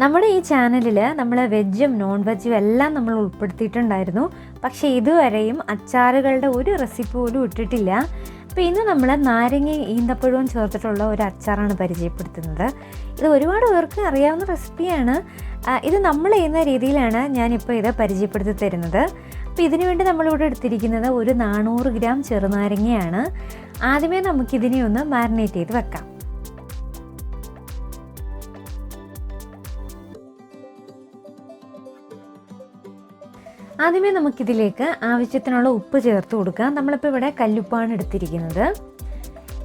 നമ്മുടെ ഈ ചാനലിൽ നമ്മൾ വെജും നോൺ വെജും എല്ലാം നമ്മൾ ഉൾപ്പെടുത്തിയിട്ടുണ്ടായിരുന്നു. പക്ഷേ ഇതുവരെയും അച്ചാറുകളുടെ ഒരു റെസിപ്പി പോലും ഇട്ടിട്ടില്ല. അപ്പോൾ ഇന്ന് നമ്മൾ നാരങ്ങയും ഈന്തപ്പഴവും ചേർത്തിട്ടുള്ള ഒരു അച്ചാറാണ് പരിചയപ്പെടുത്തുന്നത്. ഇത് ഒരുപാട് പേർക്ക് അറിയാവുന്ന റെസിപ്പിയാണ് ഇത് നമ്മൾ ചെയ്യുന്ന രീതിയിലാണ് ഞാനിപ്പോൾ ഇത് പരിചയപ്പെടുത്തി തരുന്നത്. അപ്പോൾ ഇതിനു വേണ്ടി നമ്മളിവിടെ എടുത്തിരിക്കുന്നത് ഒരു നാനൂറ് ഗ്രാം ചെറുനാരങ്ങയാണ്. ആദ്യമേ നമുക്കിതിനെ ഒന്ന് മാരിനേറ്റ് ചെയ്ത് വെക്കാം. ആദ്യമേ നമുക്കിതിലേക്ക് ആവശ്യത്തിനുള്ള ഉപ്പ് ചേർത്ത് കൊടുക്കാം. നമ്മളിപ്പോൾ ഇവിടെ കല്ലുപ്പാണ് എടുത്തിരിക്കുന്നത്.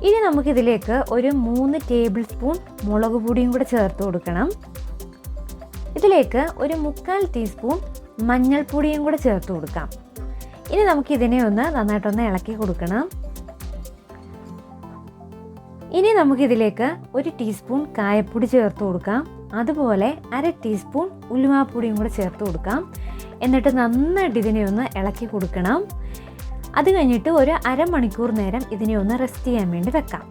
ഇനി നമുക്കിതിലേക്ക് ഒരു മൂന്ന് ടേബിൾ സ്പൂൺ മുളക് പൊടിയും കൂടെ ചേർത്ത് കൊടുക്കണം. ഇതിലേക്ക് ഒരു മുക്കാൽ ടീസ്പൂൺ മഞ്ഞൾപ്പൊടിയും കൂടെ ചേർത്ത് കൊടുക്കാം. ഇനി നമുക്കിതിനെ ഒന്ന് നന്നായിട്ടൊന്ന് ഇളക്കി കൊടുക്കണം. ഇനി നമുക്കിതിലേക്ക് ഒരു ടീസ്പൂൺ കായപ്പൊടി ചേർത്ത് കൊടുക്കാം. അതുപോലെ അര ടീസ്പൂൺ ഉലുവാപ്പൊടിയും കൂടെ ചേർത്ത് കൊടുക്കാം. എന്നിട്ട് നന്നായിട്ട് ഇതിനെ ഒന്ന് ഇളക്കി കൊടുക്കണം. അത് കഴിഞ്ഞിട്ട് ഒരു അരമണിക്കൂർ നേരം ഇതിനെ ഒന്ന് റെസ്റ്റ് ചെയ്യാൻ വേണ്ടി വെക്കാം.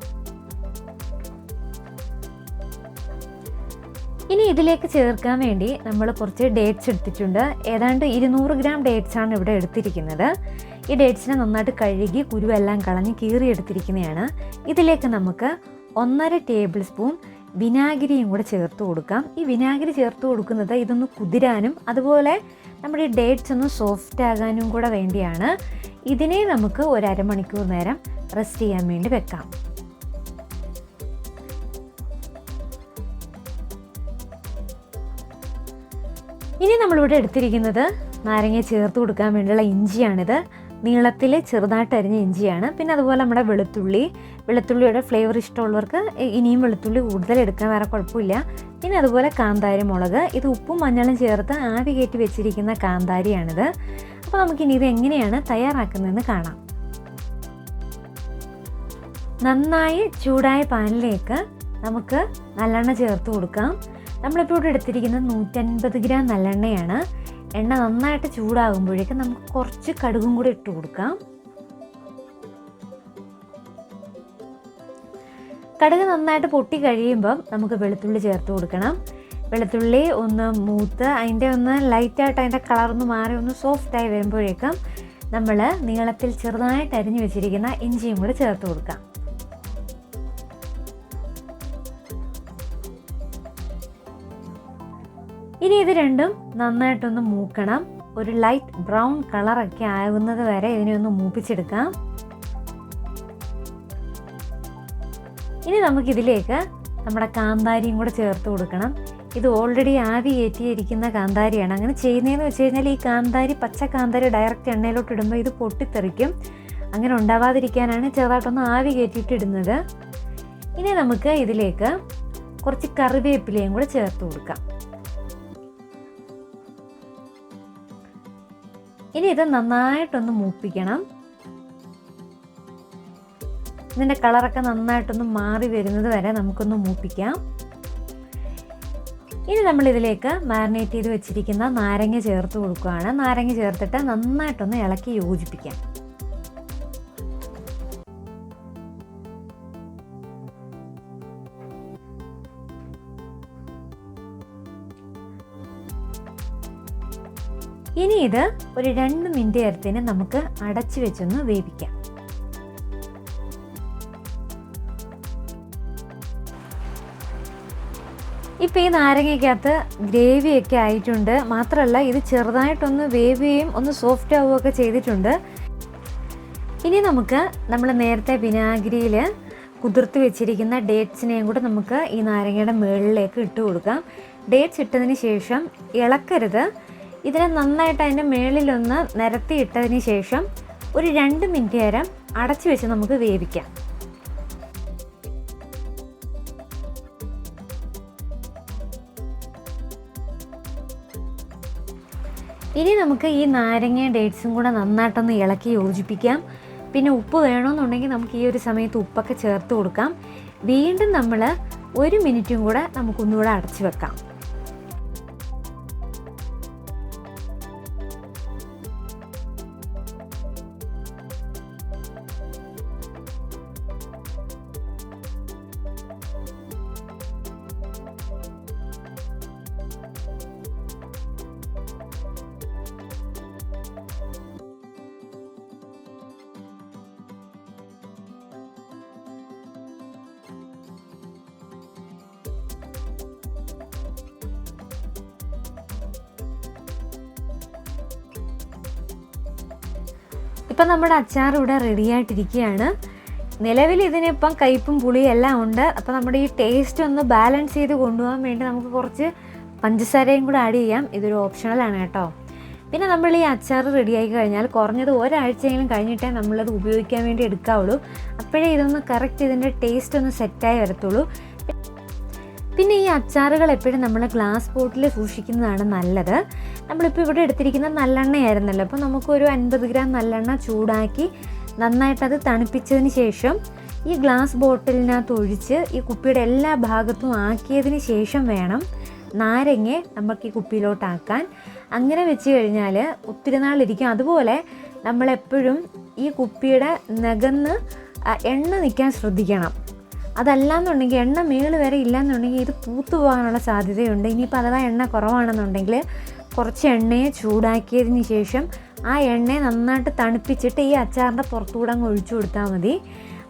ഇനി ഇതിലേക്ക് ചേർക്കാൻ വേണ്ടി നമ്മൾ കുറച്ച് ഡേറ്റ്സ് എടുത്തിട്ടുണ്ട്. ഏതാണ്ട് ഇരുന്നൂറ് ഗ്രാം ഡേറ്റ്സ് ആണ് ഇവിടെ എടുത്തിരിക്കുന്നത്. ഈ ഡേറ്റ്സിനെ നന്നായിട്ട് കഴുകി കുരുവെല്ലാം കളഞ്ഞ് കീറി എടുത്തിരിക്കുന്നതാണ് ഇതിലേക്ക് നമുക്ക് ഒന്നര ടേബിൾ സ്പൂൺ വിനാഗിരിയും കൂടെ ചേർത്ത് കൊടുക്കാം. ഈ വിനാഗിരി ചേർത്ത് കൊടുക്കുന്നത് ഇതൊന്ന് കുതിരാനും അതുപോലെ നമ്മുടെ ഈ ഡേറ്റ്സ് ഒന്ന് സോഫ്റ്റ് ആകാനും കൂടെ വേണ്ടിയാണ്. ഇതിനെ നമുക്ക് ഒരു അരമണിക്കൂർ നേരം റെസ്റ്റ് ചെയ്യാൻ വേണ്ടി വെക്കാം. ഇനി നമ്മളിവിടെ എടുത്തിരിക്കുന്നത് നാരങ്ങ ചേർത്ത് കൊടുക്കാൻ വേണ്ടിയുള്ള ഇഞ്ചിയാണിത്. നീളത്തിൽ ചെറുതായിട്ട് അരിഞ്ഞ ഇഞ്ചിയാണ്. പിന്നെ അതുപോലെ നമ്മുടെ വെളുത്തുള്ളി. വെളുത്തുള്ളിയുടെ ഫ്ലേവർ ഇഷ്ടമുള്ളവർക്ക് ഇനിയും വെളുത്തുള്ളി കൂടുതൽ എടുക്കാൻ വേറെ കുഴപ്പമില്ല. പിന്നെ അതുപോലെ കാന്താരി മുളക്. ഇത് ഉപ്പും മഞ്ഞളും ചേർത്ത് ആവി കയറ്റി വെച്ചിരിക്കുന്ന കാന്താരിയാണിത്. അപ്പോൾ നമുക്കിനി ഇത് എങ്ങനെയാണ് തയ്യാറാക്കുന്നതെന്ന് കാണാം. നന്നായി ചൂടായ പാനിലേക്ക് നമുക്ക് നല്ലെണ്ണ ചേർത്ത് കൊടുക്കാം. നമ്മളിപ്പോൾ ഇവിടെ എടുത്തിരിക്കുന്നത് നൂറ്റൻപത് ഗ്രാം നല്ലെണ്ണയാണ്. എണ്ണ നന്നായിട്ട് ചൂടാകുമ്പോഴേക്കും നമുക്ക് കുറച്ച് കടുകും കൂടി ഇട്ട് കൊടുക്കാം. കടുക് നന്നായിട്ട് പൊട്ടി കഴിയുമ്പം നമുക്ക് വെളുത്തുള്ളി ചേർത്ത് കൊടുക്കണം. വെളുത്തുള്ളി ഒന്ന് മൂത്ത് അതിന്റെ ഒന്ന് ലൈറ്റായിട്ട് അതിന്റെ കളറൊന്ന് മാറി ഒന്ന് സോഫ്റ്റായി വരുമ്പോഴേക്കും നമ്മൾ നീളത്തിൽ ചെറുതായിട്ട് അരിഞ്ഞു വെച്ചിരിക്കുന്ന ഇഞ്ചിയും കൂടെ ചേർത്ത് കൊടുക്കാം. ഇനി ഇത് രണ്ടും നന്നായിട്ടൊന്ന് മൂക്കണം. ഒരു ലൈറ്റ് ബ്രൗൺ കളറൊക്കെ ആകുന്നത് വരെ ഇതിനെ ഒന്ന് മൂപ്പിച്ചെടുക്കാം. ഇനി നമുക്കിതിലേക്ക് നമ്മുടെ കാന്താരിയും കൂടെ ചേർത്ത് കൊടുക്കണം. ഇത് ഓൾറെഡി ആവി കയറ്റിയിരിക്കുന്ന കാന്താരിയാണ്. അങ്ങനെ ചെയ്യുന്നതെന്ന് വെച്ച് കഴിഞ്ഞാൽ ഈ കാന്താരി പച്ച കാന്താരി ഡയറക്റ്റ് എണ്ണയിലോട്ട് ഇടുമ്പോൾ ഇത് പൊട്ടിത്തെറിക്കും. അങ്ങനെ ഉണ്ടാവാതിരിക്കാനാണ് ചെറുതായിട്ടൊന്ന് ആവി കയറ്റിയിട്ട് ഇടുന്നത്. ഇനി നമുക്ക് ഇതിലേക്ക് കുറച്ച് കറിവേപ്പിലയും കൂടെ ചേർത്ത് കൊടുക്കാം. ഇനി ഇത് നന്നായിട്ടൊന്ന് മൂപ്പിക്കണം. ഇതിന്റെ കളറൊക്കെ നന്നായിട്ടൊന്ന് മാറി വരുന്നത് വരെ നമുക്കൊന്ന് മൂപ്പിക്കാം. ഇനി നമ്മൾ ഇതിലേക്ക് മാരിനേറ്റ് ചെയ്ത് വെച്ചിരിക്കുന്ന നാരങ്ങ ചേർത്ത് കൊടുക്കുകയാണ് നാരങ്ങ ചേർത്തിട്ട് നന്നായിട്ടൊന്ന് ഇളക്കി യോജിപ്പിക്കാം. ഇനി ഇത് ഒരു രണ്ട് മിനിറ്റ് നേരത്തിന് നമുക്ക് അടച്ചു വെച്ചൊന്ന് വേവിക്കാം. ഇപ്പോൾ ഈ നാരങ്ങയ്ക്കകത്ത് ഗ്രേവിയൊക്കെ ആയിട്ടുണ്ട്. മാത്രമല്ല ഇത് ചെറുതായിട്ടൊന്ന് വേവുകയും ഒന്ന് സോഫ്റ്റ് ആവുകയൊക്കെ ചെയ്തിട്ടുണ്ട്. ഇനി നമുക്ക് നമ്മൾ നേരത്തെ വിനാഗിരിയിൽ കുതിർത്ത് വെച്ചിരിക്കുന്ന ഡേറ്റ്സിനെയും കൂടെ നമുക്ക് ഈ നാരങ്ങയുടെ മുകളിലേക്ക് ഇട്ട് കൊടുക്കാം. ഡേറ്റ്സ് ഇട്ടതിന് ശേഷം ഇളക്കരുത്. ഇതിനെ നന്നായിട്ട് അതിന്റെ മേളിലൊന്ന് നിരത്തി ഇട്ടതിന് ശേഷം ഒരു രണ്ട് മിനിറ്റ് നേരം അടച്ചു വെച്ച് നമുക്ക് വേവിക്കാം. ഇനി നമുക്ക് ഈ നാരങ്ങയും ഡേറ്റ്സും കൂടെ നന്നായിട്ടൊന്ന് ഇളക്കി യോജിപ്പിക്കാം. പിന്നെ ഉപ്പ് വേണമെന്നുണ്ടെങ്കിൽ നമുക്ക് ഈ ഒരു സമയത്ത് ഉപ്പൊക്കെ ചേർത്ത് കൊടുക്കാം. വീണ്ടും നമ്മൾ ഒരു മിനിറ്റും കൂടെ നമുക്കൊന്നുകൂടെ അടച്ചു വെക്കാം. ഇപ്പം നമ്മുടെ അച്ചാർ ഇവിടെ റെഡി ആയിട്ടിരിക്കുകയാണ്. നിലവിൽ ഇതിനിപ്പം കയ്പും പുളിയും എല്ലാം ഉണ്ട്. അപ്പോൾ നമ്മുടെ ഈ ടേസ്റ്റ് ഒന്ന് ബാലൻസ് ചെയ്ത് കൊണ്ടുപോകാൻ വേണ്ടി നമുക്ക് കുറച്ച് പഞ്ചസാരയും കൂടെ ആഡ് ചെയ്യാം. ഇതൊരു ഓപ്ഷണലാണ് കേട്ടോ. പിന്നെ നമ്മൾ ഈ അച്ചാർ റെഡിയായി കഴിഞ്ഞാൽ കുറഞ്ഞത് ഒരാഴ്ചയെങ്കിലും കഴിഞ്ഞിട്ടേ നമ്മളത് ഉപയോഗിക്കാൻ വേണ്ടി എടുക്കാവുള്ളൂ. അപ്പോഴേ ഇതൊന്ന് കറക്റ്റ് ഇതിന്റെ ടേസ്റ്റ് ഒന്ന് സെറ്റായി വരത്തുള്ളൂ. പിന്നെ ഈ അച്ചാറുകൾ എപ്പോഴും നമ്മൾ ഗ്ലാസ് ബോട്ടിൽ സൂക്ഷിക്കുന്നതാണ് നല്ലത്. നമ്മളിപ്പോൾ ഇവിടെ എടുത്തിരിക്കുന്ന നല്ലെണ്ണയായിരുന്നല്ലോ. അപ്പോൾ നമുക്കൊരു അൻപത് ഗ്രാം നല്ലെണ്ണ ചൂടാക്കി നന്നായിട്ടത് തണുപ്പിച്ചതിന് ശേഷം ഈ ഗ്ലാസ് ബോട്ടിലിനകത്ത് ഒഴിച്ച് ഈ കുപ്പിയുടെ എല്ലാ ഭാഗത്തും ആക്കിയതിന് ശേഷം വേണം നാരങ്ങ നമുക്ക് ഈ കുപ്പിയിലോട്ടാക്കാൻ. അങ്ങനെ വെച്ച് കഴിഞ്ഞാൽ ഒത്തിരി നാളിരിക്കും. അതുപോലെ നമ്മളെപ്പോഴും ഈ കുപ്പിയുടെ നകന്ന് എണ്ണ നിൽക്കാൻ ശ്രദ്ധിക്കണം. അതല്ലാന്നുണ്ടെങ്കിൽ എണ്ണ മേൾ വരെ ഇല്ലാന്നുണ്ടെങ്കിൽ ഇത് പൂത്തു പോകാനുള്ള സാധ്യതയുണ്ട്. ഇനിയിപ്പോൾ അഥവാ എണ്ണ കുറവാണെന്നുണ്ടെങ്കിൽ കുറച്ച് എണ്ണയെ ചൂടാക്കിയതിന് ശേഷം ആ എണ്ണയെ നന്നായിട്ട് തണുപ്പിച്ചിട്ട് ഈ അച്ചാറിന്റെ പുറത്തുകൂടെ അങ്ങ് ഒഴിച്ചു കൊടുത്താൽ മതി.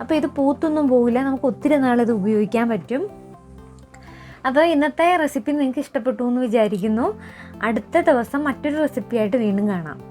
അപ്പോൾ ഇത് പൂത്തൊന്നും പോകില്ല നമുക്ക് ഒത്തിരി നാളിത് ഉപയോഗിക്കാൻ പറ്റും. അപ്പോൾ ഇന്നത്തെ റെസിപ്പി നിങ്ങൾക്ക് ഇഷ്ടപ്പെട്ടു എന്ന് വിചാരിക്കുന്നു. അടുത്ത ദിവസം മറ്റൊരു റെസിപ്പിയായിട്ട് വീണ്ടും കാണാം.